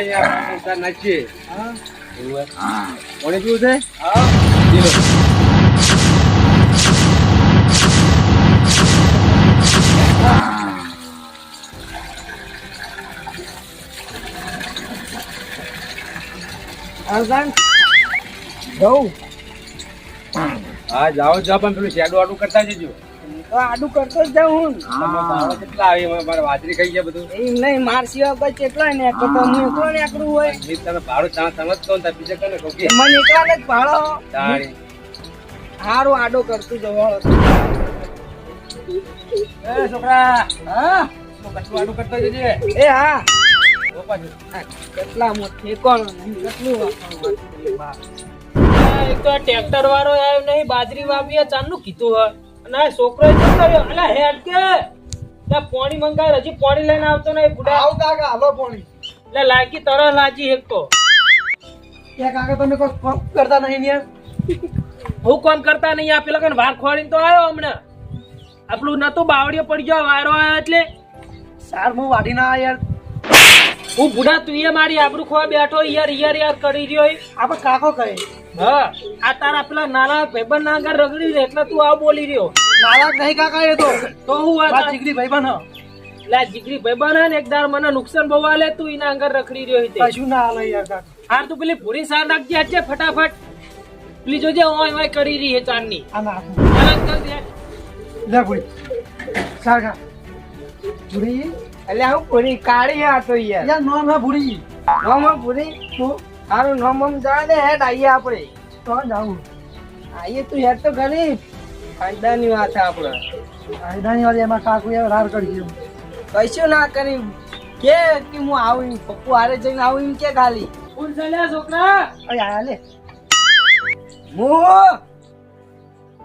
યાર ઉતાર નાખીએ. હા. એવું કોણે પીવું છે? હા. અરદાન જવું? હા જાઓ જાઓ પણ પેલું શેડો આડું કરતા જજો. આડું કરતો જ જાઉં હું કેટલા આવી મારે વાજરી ખાઈ ગયા બધું? એમ નહીં માર સિવાય કેટલા ને તો હું. એકલો ને એકલું હોય તમે ભાડું ચા તમે જ કહો ને તાર બીજા કને કહું કે મને એકલા ને જ ભાડો. તાળી હારું આડો કરતું જવાળો એ છોકરા. હા? કશું આડું કરતો જજે. એ હા. કેટલા મોટી કોણ? કેટલું એક તો ટ્રેક્ટર વાળો આવ્યો નહીં બાજરી વાવી ચાંદનું કીધું હ આ છોકરો શું કર્યો? અલા હેડ કે ત્યાં પોણી મંગાય હજી પોણી લઈને આવતો નહીં બુડા આવ કાકા હાલો પોણી. એટલે લાગી તરહ લાજી એક તો. કે કાકા તમે કોઈ કરતા નહીં યાર? હું કોમ કરતા નહીં આ પેલા કન વાર ખોડીને તો આવ્યો હમણાં. આપણું નતું બાવડીઓ પડી ગયો વાયરો આવ્યો એટલે. સાર હું વાડી ના યાર. હું બુડા તું એ મારી આબરૂ ખોવા બેઠો યાર યાર યાર કરી રહ્યો. આપણે કાકો કહે. હા આ તારા પેલા નાના ભાઈબંધ ના આગળ રગડી છે એટલે તું આવ બોલી રહ્યો. નારાજ નહીં કાકા એ તો. તો હું આ જીગરી ભાઈબંધ હ. લે જીગરી ભાઈબંધ હે ને એકદાર મને નુકસાન બહુ આલે તું એના આગળ રખડી રહ્યો હતી કશું ના આલે યાર કાકા. હાર તું પેલી પૂરી સાર નાખજે આજે ફટાફટ. પેલી જોજે ઓય ઓય કરી રહી હે ચાંદની. આ ના. લે ભૂરી કાકા ભૂરી? એટલે હું પૂરી કાળી આ તો યાર. યાર નો ના ભૂરી. નોમ ભૂરી? તું હારું નામ નોમ જવા દે હેડ આઈએ આપણે. તો જાવું આઈએ તું હેડ તો ઘણી. ફાયદાની વાત છે આપણે. ફાયદાની વાત એમાં કાકુ એ રાર કરી ગયું કશું ના કરી. કે કે હું આવું પપ્પુ હારે જઈને આવું એમ કે ખાલી. ફૂલ ચાલ્યા છોકરા. અરે આયા લે. હું?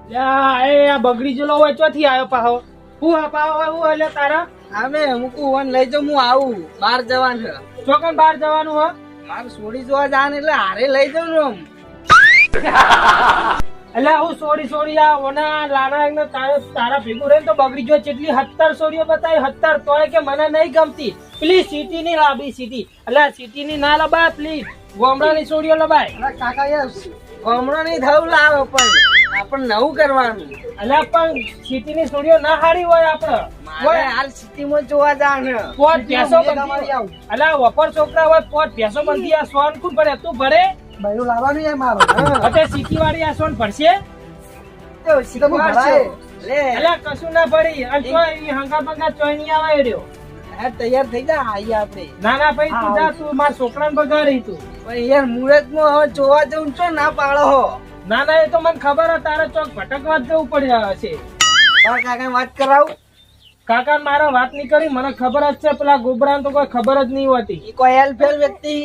લ્યા, એ આ બગડી જેલો હોય ચોથી આવ્યો પાહો. હું આ પાહો હું એટલે તારા? અમે મૂકું વન લઈ જાઉં હું આવું. બહાર જવાનું છે. ચોકન બહાર જવાનું હો? મારે સોડી જોવા જવાનું એટલે હારે લઈ જાઉં ને આમ. એટલે હું સોડી સોડી આ ઓના લાના એકને તારા તારા ભેગું રહીને તો બગડી જો જેટલી હત્તર સોડીઓ બતાવી હત્તર તોય કે મને નહીં ગમતી. પ્લીઝ સિટી ની લાવી સિટી. એટલે સિટી ની ના લબાય પ્લીઝ. ગોમડાની સોડીઓ લબાય. કાકા યાર ગોમડા ની ધવ લાવો પણ આપણે નવું કરવાનું. એટલે પણ સિટી ની સ્ટુડિયો ના હારી હોય આપડે હાલ સિટીમાં જોવા જાણ પોત ભેસો બંધી વપર છોકરા હોય પોત ભેસો બંધી આ સોન કોણ ભરે? તું ભરે? બૈરું લાવવાનું એ મારો. અત્યારે સિટી વાળી આ સોન ભરશે? તો ભરાય. કશું ના ભરી. અને હંગા બંગા ચોય નહીં આવે એર્યો તૈયાર થઈ જા આઈએ આપણે. ના ના ભાઈ તું જા તું મારા છોકરાને બગાડી તું. પણ યાર મુહૂર્તમાં હવે જોવા જવું છો ના પાડો હો. ના ના એ તો મને ખબર હતા તારે ચોક ભટકવા જવું પડ્યા હશે મારા કાકા વાત કરાવું? કાકા મારા વાત નહીં કરી મને ખબર જ છે પેલા ગોબરાને તો કોઈ ખબર જ નહીં હોતી. ઈ કોઈ હેલ્પેલ વ્યક્તિ?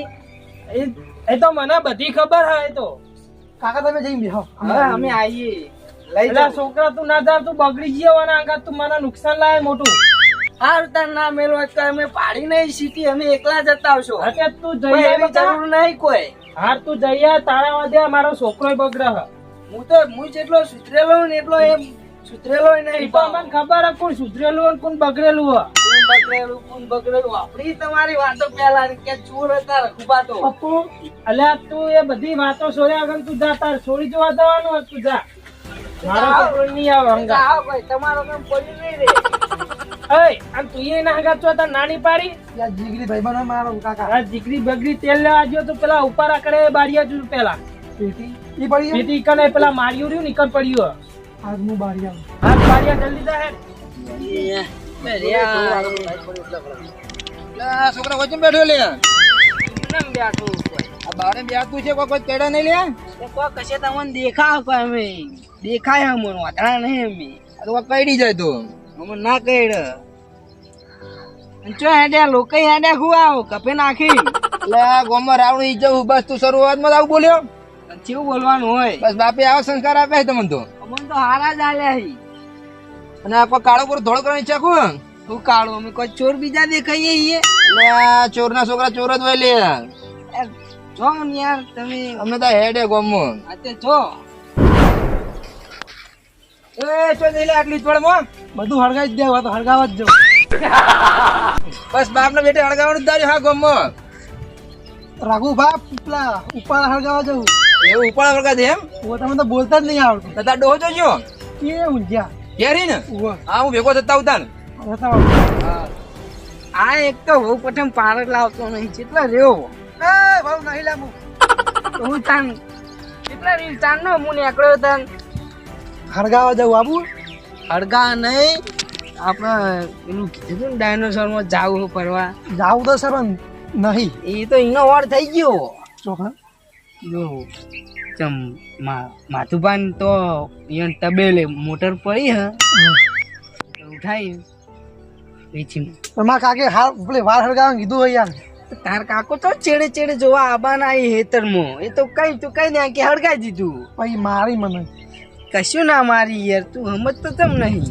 એ એ તો મને બધી ખબર હે એ તો. કાકા તમે જઈ બેહો. અમે આવીએ. લઈ જા છોકરા તું ના જા તું બગડી ગયો અને આગળ તું મને નુકસાન લાવે મોટું. હાર તાર ના તો અમે પાડી નહીં સિટી અમે એકલા જતા આવશો. અત્યારે તું જઈ એવી જરૂર નહીં કોઈ. હાર તું જઈ તારા વધે મારો છોકરો બગડે હું તો હું જેટલો સુધરેલો ને એટલો એમ સુધરેલો નહીં. તો ખબર હે કોણ સુધરેલું અને કોણ બગડેલું હે કોણ બગડેલું કોણ બગડેલું? આપડી તમારી વાતો પેલા કે ચોર હતા રખુબા તો. પપ્પુ અલ્યા તું એ બધી વાતો છોડ્યા આગળ તું જા તાર છોડી જવા દેવાનું તું જા. મારો છોકરો નહીં આવે હંગા તમારો કામ પડ્યું નહીં રે અને તું એ ના હંગા છો નાની પાડી? યાર જીગરી ભાઈ બનો મારો કાકા. આ દીકરી બગડી તેલ લેવા ગયો તો પેલા ઉપર આકડે બારિયા જુ પેલા. પેટી? ઈ પડી પેટી કને પેલા માર્યું રહ્યું નીકળ પડ્યું આજ હું બારિયા આજ બારિયા જલ્દી જા હેડ. છોકરા વચ્ચે બેઠો લે. નમ બેઠું. આ બારે બેઠું છે કોઈ કોઈ કેડા નહીં લે. એ કોઈ કશે તમને દેખાવ કોઈ અમે. દેખાય અમને વાતણા નહીં અમે. આ તો કોઈ કઈડી જાય તું. અમે ના કઈડ ચો હેડ્યા લોકો હેડ્યા ખુઆવો કપે નાખી. એટલે આ ગામમાં રાવણ ઈ જવું બસ તું શરૂઆતમાં જ આવું બોલ્યો? કેવું બોલવાનું હોય? બસ બાપે આવો સંસ્કાર આપે છે તમને તો. અમને તો હારા જ આલ્યા હી. અને આ કોઈ કાળો પર ધોળો કરવાની ઈચ્છા કું તું કાળો અમે કોઈ ચોર બીજા દેખાઈએ ઈએ એટલે આ ચોરના છોકરા ચોર જ હોય લે. જો યાર તમે અમને તો હેડે ગામમાં. આતે જો. એ ચો જઈ લે આટલી જ પડે બધું હળગાઈ જ દેવા તો હળગાવા જ જો બસ બાપ ને બેટે હળગાવાનું જ દાજો હા ગમમાં. રાઘુ બાપ પેલા ઉપર હળગાવા જવું. એવું ઉપાડ વળગા દે એમ? ઓ તમે તો બોલતા જ નહીં આવડતું. તો તાર ડોહો જોજો કે ઊંઝ્યા ઘેરી ને? હા હું ભેગો થતા આવતા ને. આ એક તો હું પ્રથમ પારક લાવતો નહીં કેટલા રહ્યો એ ભાવ નહીં લાવું હું તાન કેટલા રીલ તાન નો હું નીકળ્યો તાન. હળગાવા જવું બાબુ હળગા નહીં. આપણે પેલું કીધું ને ડાયનોસોરમાં જાવું ફરવા. જાવું તો સર નહીં. એ તો એનો વાર થઈ ગયો. ચોખા જો ચમ માથુભાન તો ઈયન તબેલે મોટર પડી હા. ઉઠાઈ વેચી તમારા કાકે હાર પેલે વાર હળગાવા કીધું હોય યાર. તાર કાકો તો ચેડે ચેડે જોવા આબાના આવી હેતરમાં એ તો કઈ તું કઈ ને કે હળગાઈ દીધું. પછી મારી મને. કશું ના મારી યાર તું સમજતો તમ નહીં.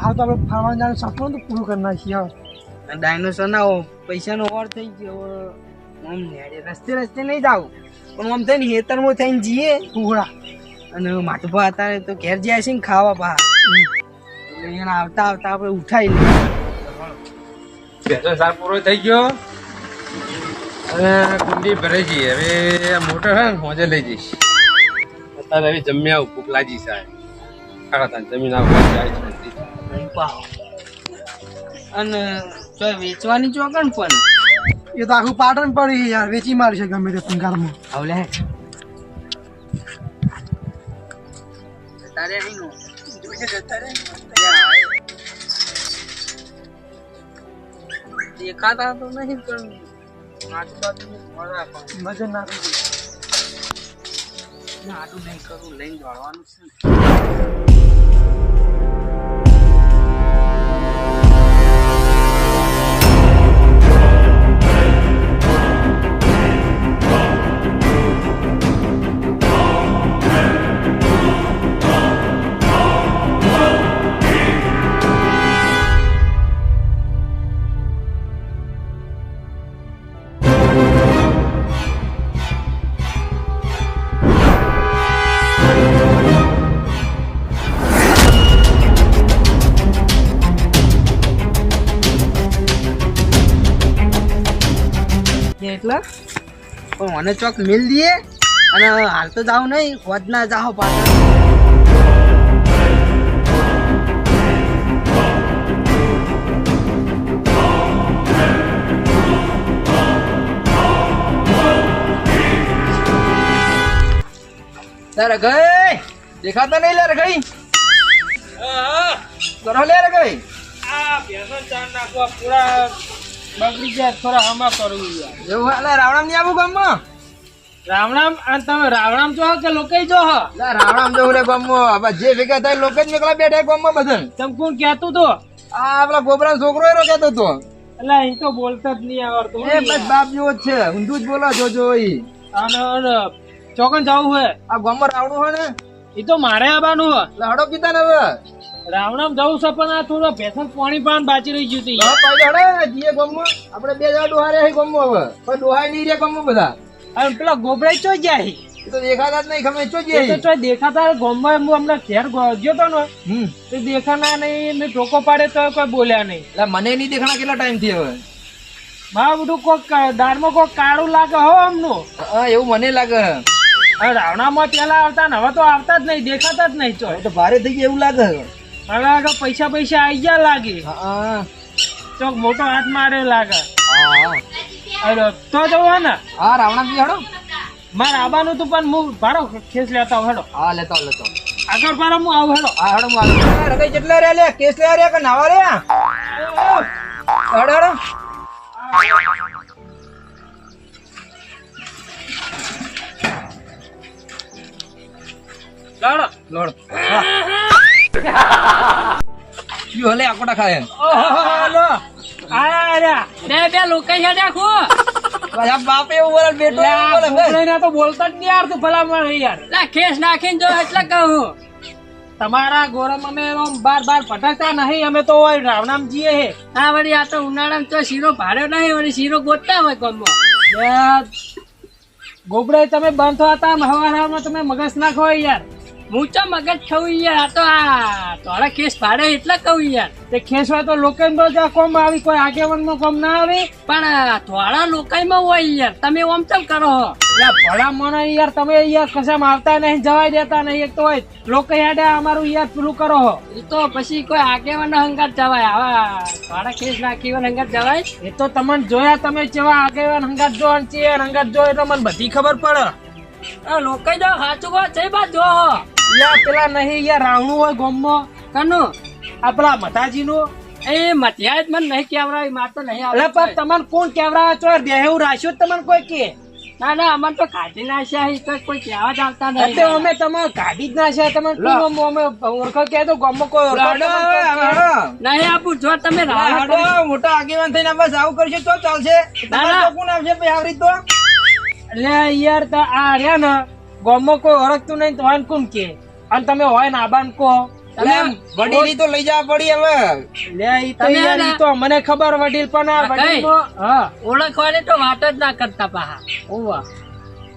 હાલ તો આપણે ફરવા જવાનું સપનું તો પૂરું કરી નાખીએ. ડાયનોસોર ના પૈસાનો ઓર થઈ ગયો. હવે આમ નેડે રસ્તે રસ્તે નહીં જાવ પણ આમ થઈને હેતરમાં થઈને જઈએ ઉઘડા અને માટભા અત્યારે તો ઘેર જ્યાં છે ને ખાવા પા એટલે એને આવતા આવતા આપણે ઉઠાઈ લઈએ. સાર પૂરો થઈ ગયો. અને કુંડી ભરાઈ ગઈ હવે મોટર હે ને હોજે લઈ જઈશ. અત્યારે હવે આવું ભૂખ લાગી સાહેબ ખાડા તાન જમીન આવવા જાય છે અને જો વેચવાની ચોકન પણ. એ તો આખું પાટણ પડી યાર વેચી મારી છે ગમે તે પંકારમાં આવલે. તારે અહીં નો જોજે જતા રે દેખાતા તો નહીં પણ આજુબાજુ નજર નાખી આટલું નહીં કરું લઈને દોડવાનું છે. એટલે પણ મને ચોક મિલ દઈએ અને હાલ તો જાવ નહીં હોજ ના જાઓ પાછા. તારે ગઈ દેખાતા નહીં લે રે ગઈ? કરો લે ગઈ. આ બેસન ચાર નાખવા પૂરા બગડી જાય થોડા હમા કરવું યાર. એવું એટલે રાવણામની આવું ગામમાં? રામ આ તમે રામ જો કે લોકો જો હ? રાવણામ જવું રે ગામમાં. હવે જે ભેગા થાય લોકો જ નીકળા બેઠા ગામમાં બધા તમ કોણ કહેતું તો આ આપડા ગોબરા છોકરો એનો કહેતો તો એટલે અહીં તો બોલતા જ નહીં આવડતો એ બસ બાપ જેવો જ છે. ઊંધું જ બોલો જો જો અને અને ચોકન જવું હોય? આ ગામમાં રાવણું હોય ને? એ તો મારે આવવાનું હોય. હડો કીધા ને હવે. રામ જવું છે પણ આ થોડો ભેસન પાણી પાન બાચી રહી ગયું હડે જીએ ગામમાં આપણે બે જણા ડોહારે હે ગામમાં હવે. પણ ડોહાય નહીં રે ગામમાં બધા. અને પેલા ગોબરાઈ ચો જાય? તો દેખાતા જ નહીં ખમે ચો જાય? તો દેખાતા ગોમમાં હું હમણાં ઘેર ગયો તો ને. તે દેખાના નહીં ને ટોકો પાડે તો કોઈ બોલ્યા નહીં. એટલે મને નહીં દેખાણા કેટલા ટાઈમથી હવે? મા બધું કોક દાળમાં કોક કાળું લાગે હો અમનું. હા એવું મને લાગે રાવણામાં પેલા આવતા ને હવે તો આવતા જ નહીં દેખાતા જ નહીં ચો. તો ભારે થઈ ગયા એવું લાગે હવે આગળ પૈસા પૈસા આવી ગયા લાગે. હા ચોક મોટો હાથ મારે લાગે. અરે તો જવું હે ને? હા રાવણાજી હડો. મારે આવવાનું તું પણ હું ભારો ખેસ લેતા હેડો. હા લેતો લેતો આગળ ભારો હું આવું હેડો. હા હડો હું આવું. રગઈ જેટલા રે લે? કેસ લે રે કે નાવા રે હડો હડો. લોડ. લોડ. યો લે આકોટા ખાય ઓહો આયા આયા બે બે લોકો હેડ્યા ખો આ બાપે એવું બોલે બેટો બોલે બસ. તો બોલતા જ નહીં આવડતું ભલામણ યાર. લા ખેસ નાખીને જો એટલે કહું. તમારા ગોરમ અમે બાર બાર ફટકતા નહીં અમે તો હોય રાવણામ જીએ હે. આ વળી આ તો ઉનાળામાં તો શીરો ભાડ્યો નહીં વળી શીરો ગોતતા હોય ગામમાં. ગોબડે તમે બંધ હતા તમે મગજ નાખો યાર. હું ચો મગજ ખાવું યાર. આ તો આ તારા કેસ ભાડે એટલે કહું યાર. તે ખેસવા તો લોકો કોમ આવી કોઈ આગેવાનમાં કોમ ના આવે? પણ થોડા લોકાઈમાં હોય યાર. તમે ઓમ ચમ કરો હો? યાર ભલા મને યાર તમે યાર કસમ આવતા નહીં જવાય દેતા નહીં એક તો હોય. લોકો યાડે અમારું યાર પેલું કરો હો. એ તો પછી કોઈ આગેવાન હંગાત જવાય. આવા તોડા કેસ નાખી હંગાત જવાય? એ તો તમને જોયા તમે જેવા આગેવાન હંગાત જો અને હંગાત જો એટલે મને બધી ખબર પડે. લોકો જો સાચું કહો છે બા પેલા નહીં યાર રાવણું હોય ગોમમાં. કનો? આ પેલા મતાજી નું એ મતિયાજ મને નહીં કેવરાય માર તો નહીં આવે પણ. તમને કોણ કેવરાવે છો દેહું રાખ્યું તમને કોઈ કે? ના ના અમને તો કાઢી નાખ્યા છે તો કોઈ કહેવા જ આવતા નહીં. એટલે અમે તમારે કાઢી જ ના છે તમે કોણ અમે ઓળખો કે તો ગમો કોઈ ઓળખો. નહીં આપું જો તમે રાવણ મોટો આગેવાન થઈને બસ આવું કરશો તો ચાલશે. ના, ના. કોણ આવશે ભાઈ આવી તો? એટલે યાર તો આ રહ્યા ને ગામમાં કોઈ ઓળખતું નહીં તો વાન કોણ કે. અને તમે હોય ને આબાન કહો. વડીલ તો લઈ જવા પડી હવે. લે ઈ તો યાર ઈ તો મને ખબર વડીલ પણ આ હા, હા. ઓળખવાની તો વાત જ ના કરતા પાહા. ઓવા.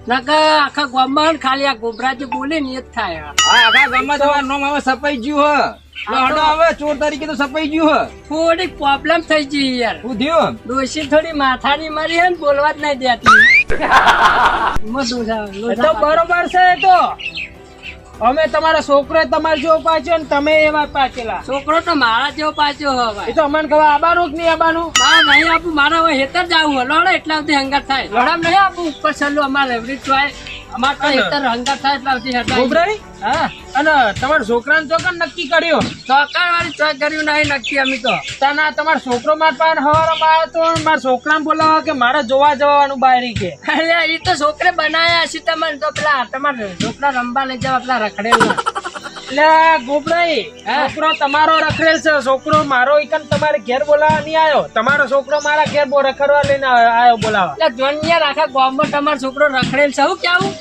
નકર આખા ગામમાં ખાલી આ ગોબરાજી બોલે ને એ જ થાય આખા ગામમાં તમારું નામ હવે સપાઈ ગયું હ. હવે ચોર તરીકે તો સપાઈ ગયું હ. થોડી પ્રોબ્લેમ થઈ ગઈ યાર. શું થયું? ડોશી થોડી માથાની મારી હે ને બોલવા જ નહીં દેતી. તો બરોબર છે તો. અમે તમારા છોકરો તમારે જેવો પાછો ને તમે એવા પાછેલા. છોકરો તો મારા જેવો પાછો એ તો અમને ખબર આબાનું કે નહીં આબાનું? મારે નહીં આપું. મારા હવે હેતર જ આવું લડો એટલા બધી હંગાત થાય. લડામ નહીં આપું. ઉપર છેલ્લું અમારે એવરી ચોય તમારા છોકરાને ચોકન નક્કી કર્યો? ચોકડ વાળી ચોક કર્યું નહીં નક્કી અમે તો. તાના તમારો છોકરો માર પાસે હવારમાં આવ્યો તો મારા છોકરાને બોલાવો કે મારે જોવા જવાનું બારી કે? એ તો છોકરે બનાયા છે તમને તો પેલા તમારા છોકરા રમવા લઈ જવા પેલા રખડેલા. એટલે ગોબરાઈ છોકરો તમારો રખડેલ છે છોકરો મારો એકન તમારે ઘેર બોલાવા નહીં આવ્યો. તમારો છોકરો મારા ઘેર બો રખડવા લઈને આવ્યો બોલાવા એટલે જોનિયા આખા ગામમાં તમારો છોકરો રખડેલ છે. હું કેવું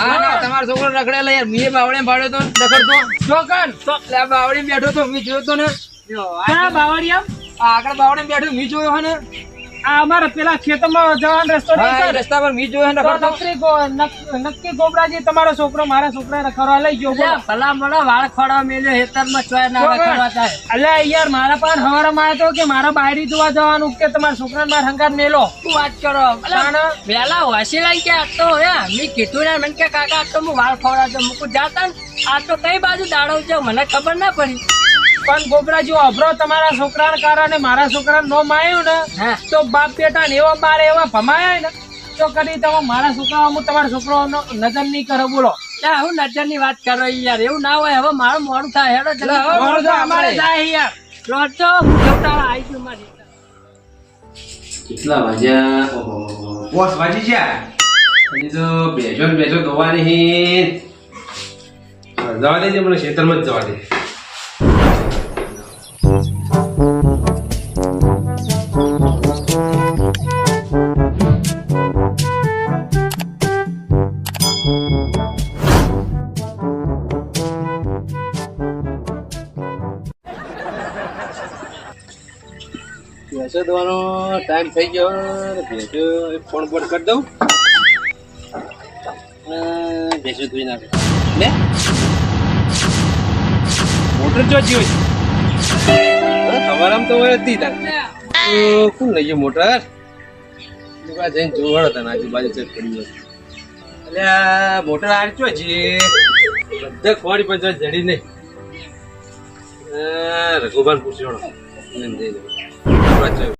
ના ના તમારો છોકરો રખડેલા યાર. મીએ બાવળે ભાડ્યો તો રખડતો. ચોકન. એટલે બેઠો તો મી જોયો તો ને. બાવળી આમ આ આગળ બાવળે બેઠો મી જોયો હે ને. આ અમારા પેલા ખેતરમાં જવાનો રસ્તો? રસ્તા પર મી જોયો નકરી નક્કી ગોબરાજી તમારો છોકરો મારા છોકરા રખડવા લઈ ગયો ભલા મોડા વાળ ખોડવા મેલ્યો હેતરમાં ચોય ના રખડવા થાય અલ્યા યાર મારા પાસે હવારમાં તો કે મારા બાયરી જોવા જવાનું કે તમારા છોકરાને મારા હંકાર મેલો? શું વાત કરો? વેલા હોશી લઈ કે તો હે. મેં કીધું ને મને કે કાકા તો હું વાળ ખોડા તો મૂકું જાતા આ તો કઈ બાજુ દાડો છે મને ખબર ના પડી. પણ ગોબરા જો અભરો તમારા છોકરાના કારણે મારા છોકરાને નો માર્યું ને તો બાપ બેટા ને એવા બાર એવા ભમાયા ને તો કરી તમે મારા છોકરા હું તમારા છોકરો નજર નહીં કરો બોલો. હું નજરની વાત કરો યાર એવું ના હોય હવે મારું મોડું થાય હેડો જલ્દી. હવે મોડું તો આપણે. અમારે જાય યાર. રોજો જવટાળા આવી ગયું મારી. કેટલા વાગ્યા? ઓહો પોસ વાજી છે હજી તો બેજો બેજો ગવાની જવા દેજે મને ખેતરમાં જ જવા દે. દોવાનો ટાઈમ થઈ ગયો. ભેંસો ફોન બોન કરી દઉં. ભેંસો ધોઈ નાખે. ને મોટર જો જ્યો તમારામાં તો હોય હતી કોણ લઈ ગયો મોટર? દુકાન જઈને જોવાડો તને, આજુબાજુ ચેક કરી ગયો એટલે મોટર આ ચો છે. બધા ખોડી પણ જડી નહીં. રઘુભાન પૂછ્યો. જઈ છે.